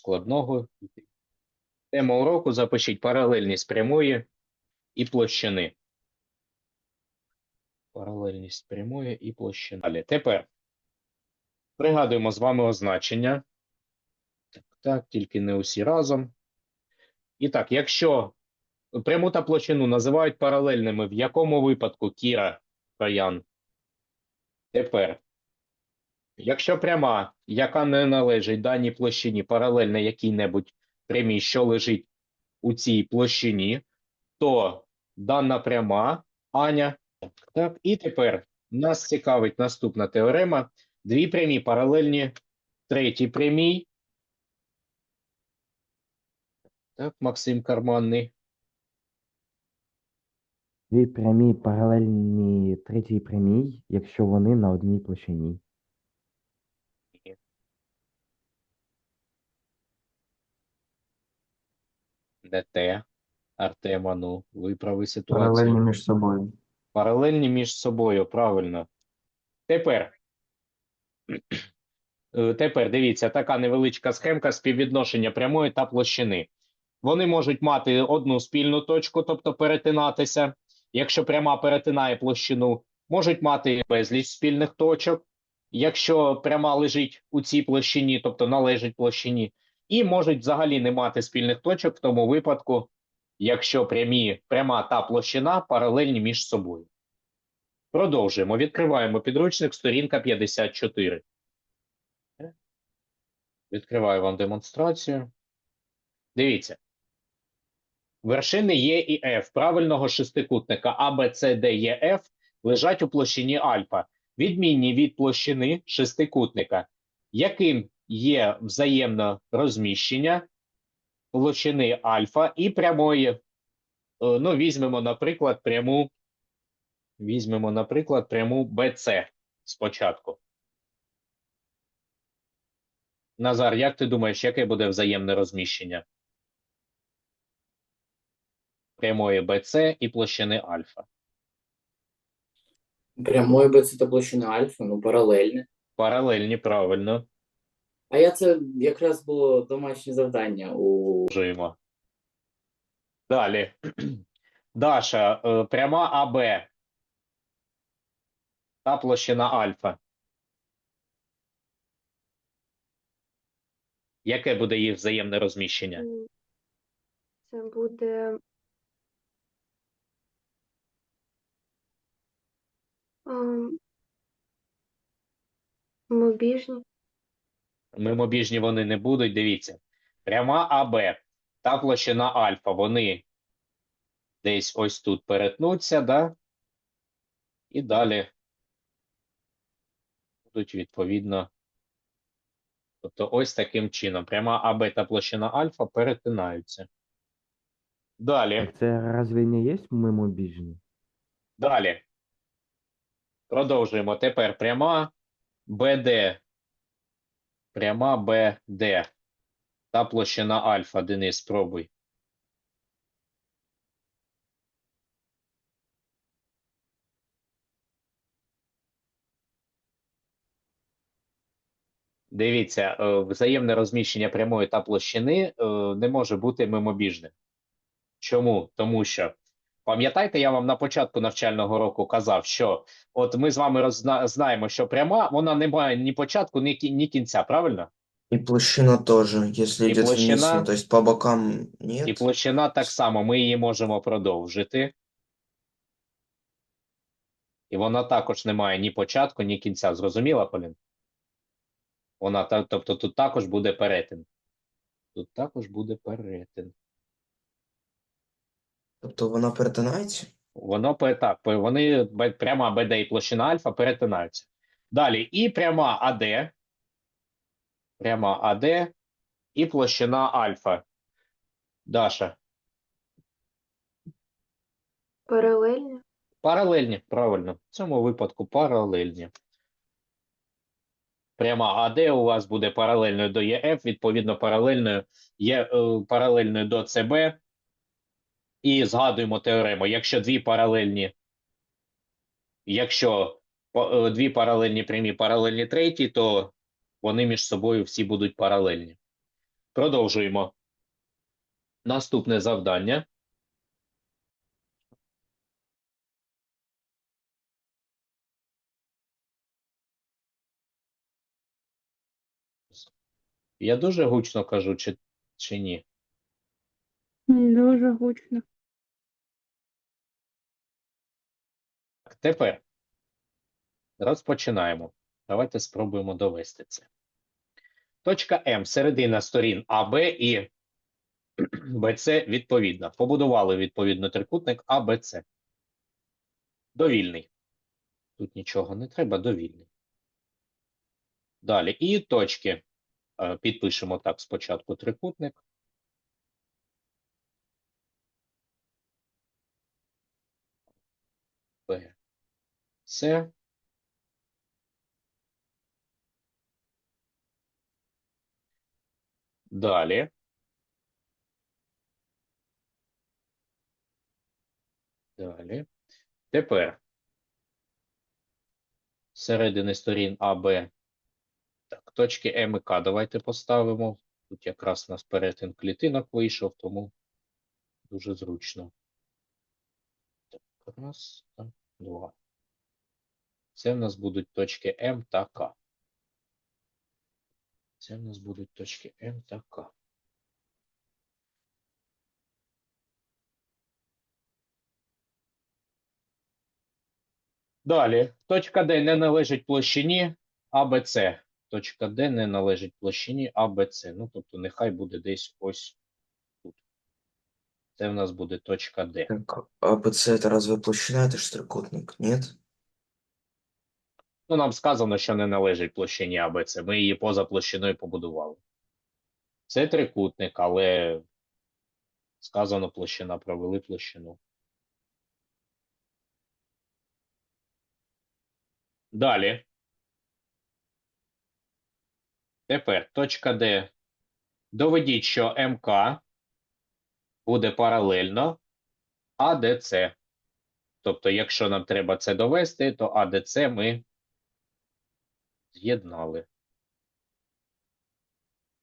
складного. Тема уроку запишіть паралельність прямої і площини. Паралельність прямої і площини. Далі. Тепер пригадуємо з вами означення. Так, так, тільки не усі разом. І так, якщо пряму та площину називають паралельними, в якому випадку Кіра Троян? Тепер, якщо пряма, яка не належить даній площині, паралельна якій-небудь прямій, що лежить у цій площині, то дана пряма Аня. Так. І тепер нас цікавить наступна теорема. Дві прямі паралельні третій прямій. Так, Максим Карманний. Дві прямі паралельні третій прямій, якщо вони на одній площині. Не те. Артема, ну, виправи ситуацію. Паралельні між собою. Паралельні між собою, правильно. Тепер. Е, Тепер дивіться, така невеличка схемка співвідношення прямої та площини. Вони можуть мати одну спільну точку, тобто перетинатися. Якщо пряма перетинає площину, можуть мати безліч спільних точок. Якщо пряма лежить у цій площині, тобто належить площині, і можуть взагалі не мати спільних точок в тому випадку, якщо прямі, пряма та площина паралельні між собою. Продовжуємо. Відкриваємо підручник, сторінка 54. Відкриваю вам демонстрацію. Дивіться. Вершини Е і F правильного шестикутника А, Е, Ф лежать у площині альфа, відмінні від площини шестикутника, яким є взаємне розміщення площини альфа і прямої. е, Ну, візьмемо, наприклад, пряму. Візьмемо, наприклад, пряму BC спочатку. Назар, як ти думаєш, яке буде взаємне розміщення? Прямої BC і площини альфа. Прямої БЦ та площина альфа, ну паралельне. Паралельні, правильно. А я це якраз було домашнє завдання у Продовжуємо. Далі. Даша, е, пряма АБ та площина альфа. Яке буде їх взаємне розміщення? Це буде ем, мобіжні. Мимобіжні вони не будуть. Дивіться. Пряма АБ та площина альфа, вони десь ось тут перетнуться, да? І далі будуть відповідно. Тобто ось таким чином. Пряма АБ та площина альфа перетинаються. Далі. Це разве не є мимобіжні? Далі. Продовжуємо. Тепер пряма БД. Пряма БД. Та площина альфа. Денис, спробуй. Дивіться, е, взаємне розміщення прямої та площини е, не може бути мимобіжним. Чому? Тому що, пам'ятаєте, я вам на початку навчального року казав, що от ми з вами роззна- знаємо, що пряма, вона не має ні початку, ні, кі- ні кінця, правильно? И площина тоже, если И идет вниз, площина. ну, то есть по бокам нет. І площина так само, ми її можемо продовжити. І вона також не має ні початку, ні кінця. Зрозуміла, Полін? Вона тобто тут також буде перетин. Тут також буде перетин. Тобто вона перетинається? Воно так, вони пряма БД і площина альфа перетинаються. Далі і пряма АД, пряма АД і площина альфа. Даша. Паралельні. Паралельні, правильно. В цьому випадку паралельні. Пряма АД у вас буде паралельною до ЄФ, відповідно, паралельною є е, паралельною до ЦБ. І згадуємо теорему. Якщо дві паралельні, якщо е, дві паралельні прямі паралельні третій, то вони між собою всі будуть паралельні. Продовжуємо. Наступне завдання. Я дуже гучно кажу, чи, чи ні? Дуже гучно. Тепер розпочинаємо. Давайте спробуємо довести це. Точка М середина сторін АБ і БЦ відповідно. Побудували відповідно трикутник АБЦ. Довільний. Тут нічого не треба, довільний. Далі. І точки. Е, Підпишемо так спочатку трикутник. Б. С. Далі. Далі. Тепер середини сторін А, Б. Так, точки М і К давайте поставимо. Тут якраз у нас перетин клітинок вийшов, тому дуже зручно. Так, раз, так, два. Це в нас будуть точки М та К. Це в нас будуть точки М та К. Далі. Точка Д не належить площині АБЦ. Точка Д не належить площині АБЦ. Ну, тобто, нехай буде десь ось тут. Це в нас буде точка Д. АБЦ это разве площина? Это ж трикутник, нет? Ну, нам сказано, що не належить площині АБЦ. Ми її поза площиною побудували. Це трикутник, але сказано площина, провели площину. Далі. Тепер точка Д. Доведіть, що МК буде паралельно АДЦ. Тобто, якщо нам треба це довести, то АДЦ ми з'єднали.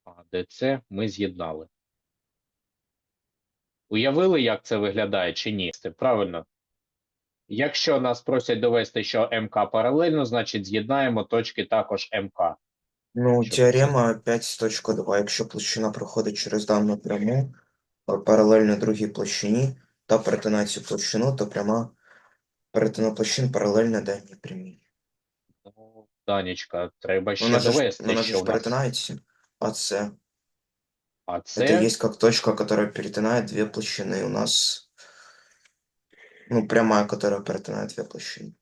АДЦ ми з'єднали. Уявили, як це виглядає чи ні? Це Правильно. Якщо нас просять довести, що МК паралельно, значить з'єднаємо точки також МК. Ну, Що теорема 5.2. Якщо площина проходить через дану пряму, паралельно другій площині та перетинає цю площину, то пряма перетину площин паралельно даній прямій. Ну, Данечка, треба ще Вона же, ж- довести, вона що же в нас перетинається. А це А это це есть как точка, которая перетинает две площины. У нас ну прямая, которая перетинает две площины.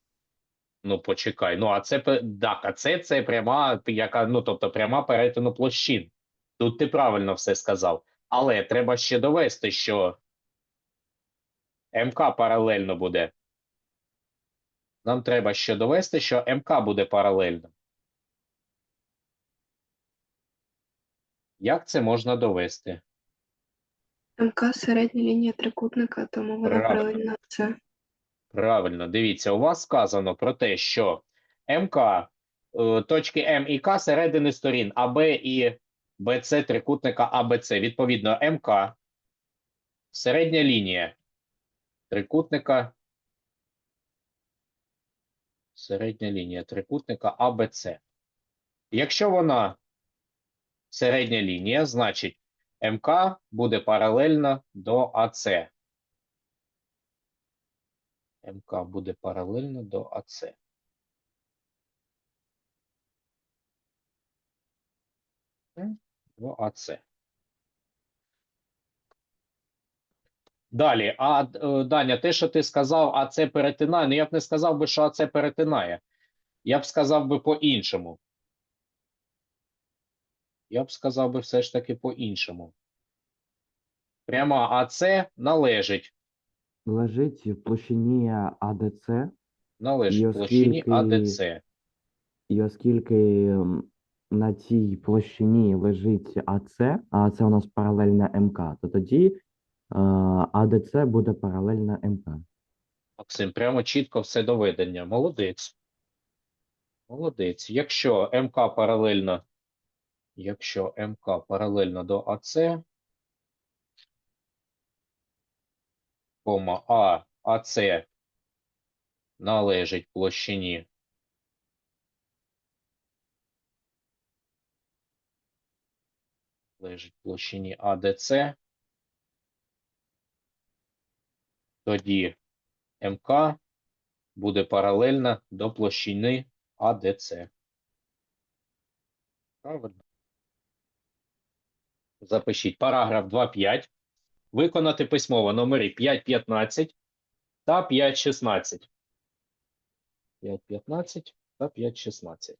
Ну, почекай. Ну, а це пе- так, а це, це пряма, яка, ну, тобто пряма перетину площин. Тут ти правильно все сказав. Але треба ще довести, що МК паралельно буде. Нам треба ще довести, що МК буде паралельно. Як це можна довести? МК середня лінія трикутника, тому вона Правильно. паралельна це. Правильно, дивіться, у вас сказано про те, що МК, е, точки М і К середини сторін АБ і БЦ трикутника АБЦ. Відповідно, МК середня лінія трикутника. Середня лінія трикутника АБЦ. Якщо вона середня лінія, значить МК буде паралельно до АЦ. МК буде паралельно до АЦ. До АЦ. Далі, а е, Даня, те, що ти сказав, АЦ перетинає, ну я б не сказав би, що АЦ перетинає. Я б сказав би по-іншому. Я б сказав би все ж таки по-іншому. Пряма АЦ належить, Лежить в площині АДЦ, належить І площині АДЦ. і оскільки на цій площині лежить АЦ, а це у нас паралельна МК, то тоді АДЦ буде паралельна МК. Максим, прямо чітко все доведення. Молодець. Молодець. Якщо МК паралельно якщо МК паралельно до АЦ, кома А, АЦ належить площині належить площині АДЦ, тоді МК буде паралельна до площини АДЦ. Правильно. Запишіть параграф 2.5. Виконати письмово номери 5.15 та 5.16. 5.15 та 5.16.